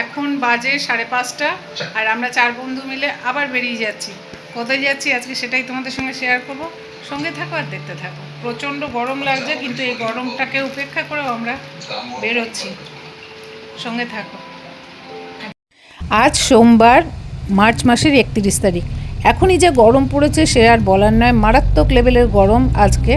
এখন বাজে সাড়ে পাঁচটা আর আমরা চার বন্ধু মিলে আবার বেরিয়ে যাচ্ছি। কোথায় যাচ্ছি আজকে সেটাই তোমাদের সঙ্গে শেয়ার করব। সঙ্গে থাকো আর দেখতে থাকো। প্রচণ্ড গরম লাগছে কিন্তু এই গরমটাকে উপেক্ষা করেও আমরা বেরোচ্ছি। সঙ্গে থাকো। আজ সোমবার মার্চ মাসের একত্রিশ তারিখ। এখনই যে গরম পড়েছে সে আর বলার নয়। মারাত্মক লেভেলের গরম আজকে।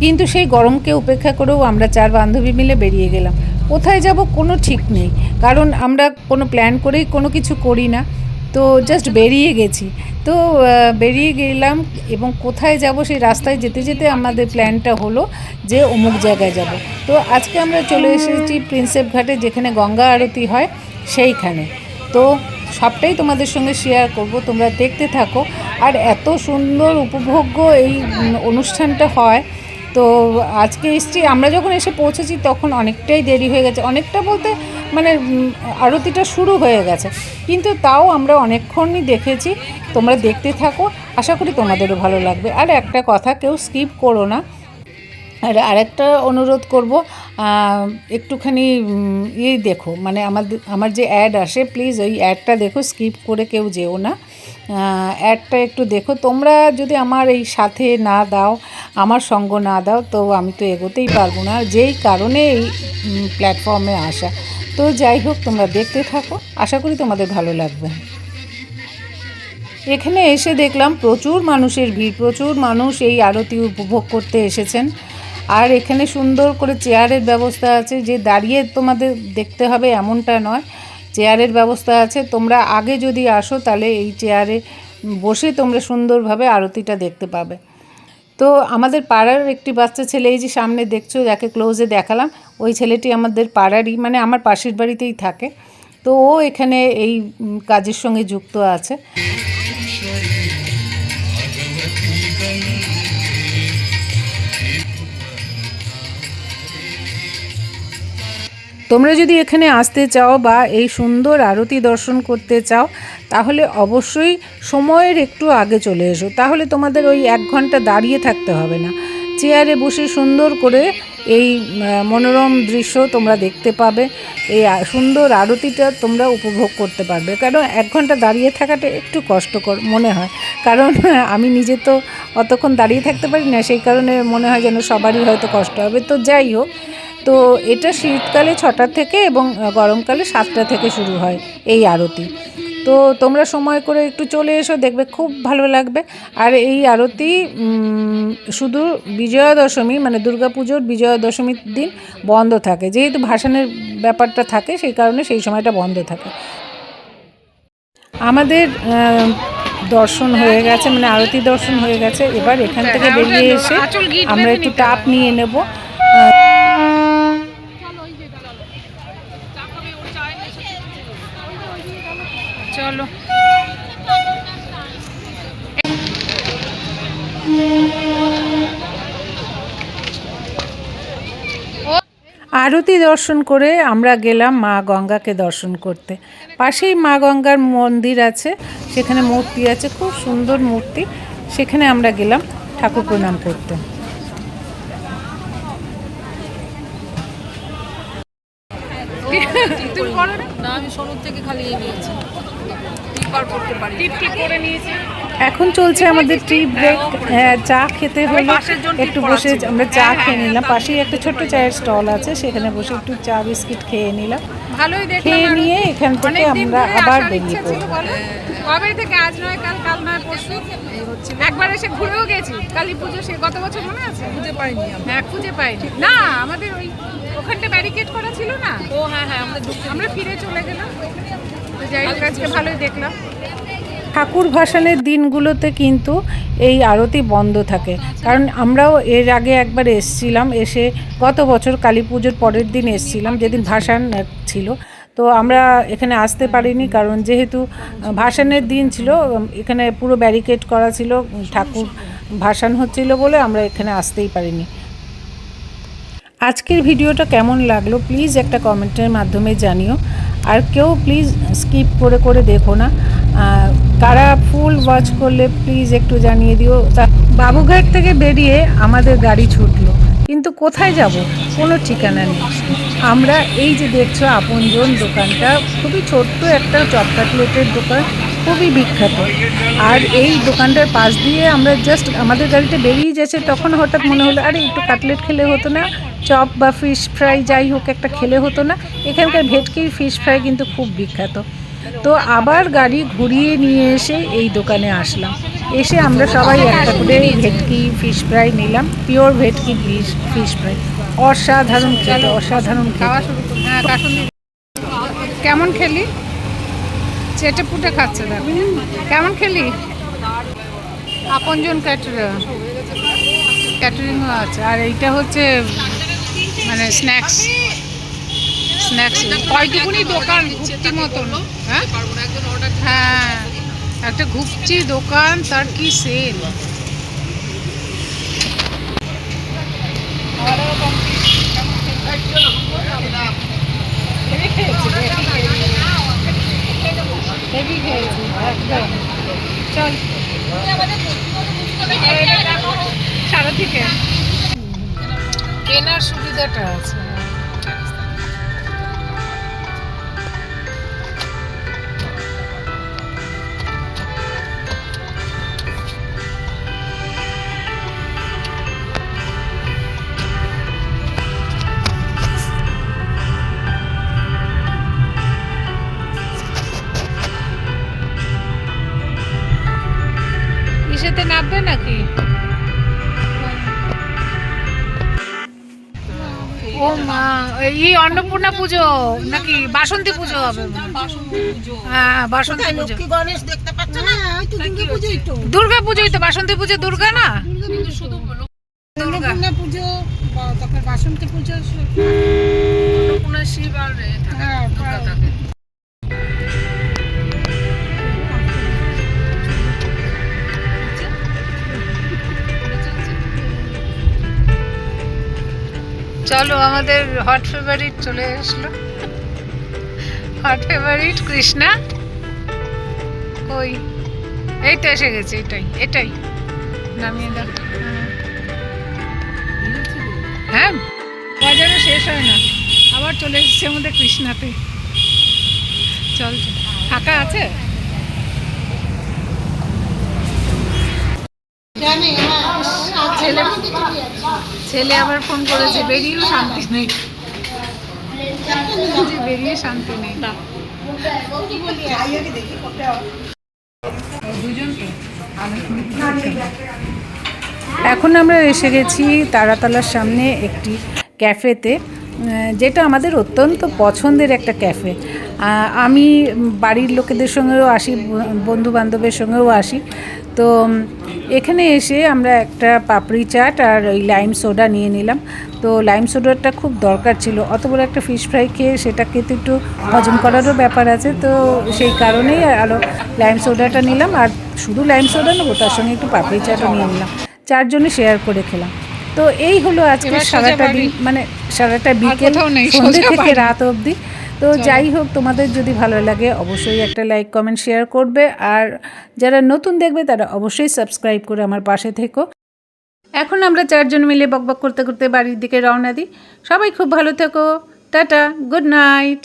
কিন্তু সেই গরমকে উপেক্ষা করেও আমরা চার বান্ধবী মিলে বেরিয়ে গেলাম। কোথায় যাব কোনো ঠিক নেই। কারণ আমরা কোনো প্ল্যান করেই কোনো কিছু করি না। তো জাস্ট বেরিয়ে গেছি। তো বেরিয়ে গেলাম এবং কোথায় যাব সেই রাস্তায় যেতে যেতে আমাদের প্ল্যানটা হলো যে অমুক জায়গায় যাব। তো আজকে আমরা চলে এসেছি প্রিন্সেপ ঘাটে, যেখানে গঙ্গা আরতি হয় সেইখানে। তো সবটাই তোমাদের সঙ্গে শেয়ার করব, তোমরা দেখতে থাকো। আর এত সুন্দর, উপভোগ্য এই অনুষ্ঠানটা হয়। তো আজকে এসছি, আমরা যখন এসে পৌঁছেছি তখন অনেকটাই দেরি হয়ে গেছে। অনেকটা বলতে মানে আরতিটা শুরু হয়ে গেছে। কিন্তু তাও আমরা অনেকক্ষণই দেখেছি। তোমরা দেখতে থাকো। আশা করি তোমাদেরও ভালো লাগবে। আর একটা কথা কেউ স্কিপ করো না। আর আরেকটা অনুরোধ করব একটুখানি ইয়ে দেখো মানে আমাদের, আমার যে অ্যাড আসে, প্লিজ ওই অ্যাডটা দেখো, স্কিপ করে কেউ যেও না। অ্যাডটা একটু দেখো। তোমরা যদি আমার এই সাথে না দাও, আমার সঙ্গ না দাও, তো আমি তো এগোতেই পারব না। যেই কারণে এই প্ল্যাটফর্মে আসা। তো যাই হোক, তোমরা দেখতে থাকো। আশা করি তোমাদের ভালো লাগবে। এখানে এসে দেখলাম, প্রচুর মানুষের ভিড়, প্রচুর মানুষ এই আরতি উপভোগ করতে এসেছেন। আর এখানে সুন্দর করে চেয়ারের ব্যবস্থা আছে। যে দাঁড়িয়ে তোমাদের দেখতে হবে এমনটা নয়। চেয়ারের ব্যবস্থা আছে। তোমরা আগে যদি আসো, তাহলে এই চেয়ারে বসে তোমরা সুন্দরভাবে আরতিটা দেখতে পাবে। তো আমাদের পাড়ার একটি বাচ্চা ছেলে, এই যে সামনে দেখছ, যাকে ক্লোজে দেখালাম, ওই ছেলেটি আমাদের পাড়ারই মানে আমার পাশের বাড়িতেই থাকে। তো ও এখানে এই কাজের সঙ্গে যুক্ত আছে। তোমরা যদি এখানে আসতে চাও বা এই সুন্দর আরতি দর্শন করতে চাও, তাহলে অবশ্যই সময়ের একটু আগে চলে এসো। তাহলে তোমাদের ওই এক ঘণ্টা দাঁড়িয়ে থাকতে হবে না। চেয়ারে বসে সুন্দর করে এই মনোরম দৃশ্য তোমরা দেখতে পাবে। এই সুন্দর আরতিটা তোমরা উপভোগ করতে পারবে। কারণ এক ঘণ্টা দাঁড়িয়ে থাকাটা একটু কষ্টকর মনে হয়। কারণ আমি নিজে তো অতক্ষণ দাঁড়িয়ে থাকতে পারি না, সেই কারণে মনে হয় যেন সবারই হয়তো কষ্ট হবে। তো যাই হোক তো এটা শীতকালে ছটা থেকে এবং গরমকালে সাতটা থেকে শুরু হয় এই আরতি। তো তোমরা সময় করে একটু চলে এসো দেখবে খুব ভালো লাগবে। আর এই আরতি শুধু বিজয়া দশমী মানে দুর্গাপুজোর বিজয়া দশমীর দিন বন্ধ থাকে। যেহেতু ভাসানের ব্যাপারটা থাকে সেই কারণে সেই সময়টা বন্ধ থাকে। আমাদের দর্শন হয়ে গেছে মানে আরতি দর্শন হয়ে গেছে। এবার এখান থেকে বেরিয়ে এসে আমরা একটু টাপ নিয়ে নেব। আরতি দর্শন করে আমরা গেলাম মা গঙ্গাকে দর্শন করতে। পাশেই মা গঙ্গার মন্দির আছে, সেখানে মূর্তি আছে, খুব সুন্দর মূর্তি। সেখানে আমরা গেলাম ঠাকুর প্রণাম করতে তুমি করো না না আমি নিয়েছি। এখন চলছে আমাদের টি ব্রেক চা খেতে হলো। একটু বসে আমরা চা খেয়ে নিলাম। পাশেই একটা ছোট্ট চায়ের স্টল আছে। সেখানে বসে একটু চা বিস্কিট খেয়ে নিলাম। ভালোই খেয়ে নিয়ে এখান থেকে আমরা আবার বেরিয়ে পড়ব কবে থেকে? আজ নয় কাল কাল নয় পরশু। একবার এসে ঘুরেও গেছি। কালী পুজো সে গত বছর মনে আছে? খুঁজে পাইনি হ্যাঁ খুঁজে পাইনি। না আমাদের ওই ওখানটা ব্যারিকেড করা ছিল না? ও হ্যাঁ হ্যাঁ আমরা ফিরে চলে গেলাম। ঠাকুর ভাসানের দিনগুলোতে কিন্তু এই আরতি বন্ধ থাকে। কারণ আমরাও এর আগে একবার এসছিলাম, এসে গত বছর কালী পুজোর পরের দিন এসছিলাম, যেদিন ভাসান ছিল। তো আমরা এখানে আসতে পারিনি, কারণ যেহেতু ভাসানের দিন ছিল এখানে পুরো ব্যারিকেড করা ছিল ঠাকুর ভাসান হচ্ছিল বলে আমরা এখানে আসতেই পারিনি। আজকের ভিডিওটা কেমন লাগল, প্লিজ একটা কমেন্টের মাধ্যমে জানিও। আর কেউ প্লিজ স্কিপ করে করে দেখো না। কারা ফুল ওয়াচ করলে প্লিজ একটু জানিয়ে দিও। বাবুঘাট থেকে বেরিয়ে আমাদের গাড়ি ছুটলো। কিন্তু কোথায় যাব? কোনো ঠিকানা নেই। আমরা এই যে দেখছ আপনজন দোকানটা, খুবই ছোট্ট একটা চপ কাটলেটের দোকান। খুবই বিখ্যাত। আর এই দোকানটার পাশ দিয়ে আমরা জাস্ট আমাদের গাড়িতে বেরিয়ে যাচ্ছে, তখন হঠাৎ মনে হলো, আরে, একটু কাটলেট খেলে হতো না, চপ বা ফিশ ফ্রাই যাই হোক একটা খেলে হতো না। এখানকার ভেটকির ফিশ ফ্রাই কিন্তু খুব বিখ্যাত। তো আবার গাড়ি ঘুরিয়ে নিয়ে এসে এই দোকানে আসলাম। এসে আমরা সবাই একটা করে ভেটকি ফিশ ফ্রাই নিলাম পিওর ভেটকি ফিশ ফিশ ফ্রাই অসাধারণ খেতে, অসাধারণ খাওয়া শুরু হ্যাঁ কেমন খেলি? চেটে পুটে খাচ্ছে, দেখো। কেমন খেলি? আপনজন ক্যাটারিং ক্যাটারিংও আছে, আর এইটা হচ্ছে মানে স্ন্যাক্স। স্ন্যাক্স। কয়টুকুনি দোকান ঘুপটি মতন হ্যাঁ? হ্যাঁ একটা ঘুপচি দোকান, তার কি সেল চল। সারা থেকে কেনার সুবিধাটা আছে। ও মা এই অন্নপূর্ণা পুজো নাকি বাসন্তী পুজো হবে? হ্যাঁ বাসন্তী পুজো। গণেশ দেখতে পাচ্ছ না? তো দুর্গা পুজোই তো। দুর্গা পুজোই তো বাসন্তী পুজো দুর্গা না? দুর্গা পুজো তারপর বাসন্তী পুজো চলো, আমাদের হট ফেভারিট চলে আসলো। Hot favourite Krishna. ওই এই তো এসে গেছে, এটাই এটাই। নামিয়ে দাও। হ্যাঁ। হ্যাঁ বাজারে শেষ হয় না। আবার চলে এসেছে আমাদের কৃষ্ণাতে। চল। ফাঁকা আছে? জানি ছেলে ছেলে আবার ফোন করেছে বেরিয়েও শান্তি নেই। বেরিয়ে শান্তি নেই। এখন আমরা এসে গেছি তারাতলার সামনে একটি ক্যাফেতে। যেটা আমাদের অত্যন্ত পছন্দের একটা ক্যাফে। আমি বাড়ির লোকেদের সঙ্গেও আসি বন্ধু বান্ধবের সঙ্গেও আসি। তো এখানে এসে আমরা একটা পাপড়ি চাট আর ওই লাইম সোডা নিয়ে নিলাম। তো, লাইম সোডাটা খুব দরকার ছিল। অত বড় একটা ফিশ ফ্রাই খেয়ে সেটাকে তো একটু হজম করারও ব্যাপার আছে। তো, সেই কারণেই আরও লাইম সোডাটা নিলাম। আর শুধু লাইম সোডা নেব, তার সঙ্গে একটু পাপড়ি চাটও নিয়ে নিলাম। চারজনে শেয়ার করে খেলাম। তো এই হলো আজকে সারাটা মানে সারাটা বিকেল সন্ধ্যে থেকে রাত অবধি। তো যাই হোক তোমাদের যদি ভালো লাগে অবশ্যই একটা লাইক কমেন্ট শেয়ার করবে। আর যারা নতুন দেখবে তারা অবশ্যই সাবস্ক্রাইব করে আমার পাশে থেকো। এখন আমরা চারজন মিলে বকবক করতে করতে বাড়ির দিকে রওনা দিই। সবাই খুব ভালো থেকো। Tata good night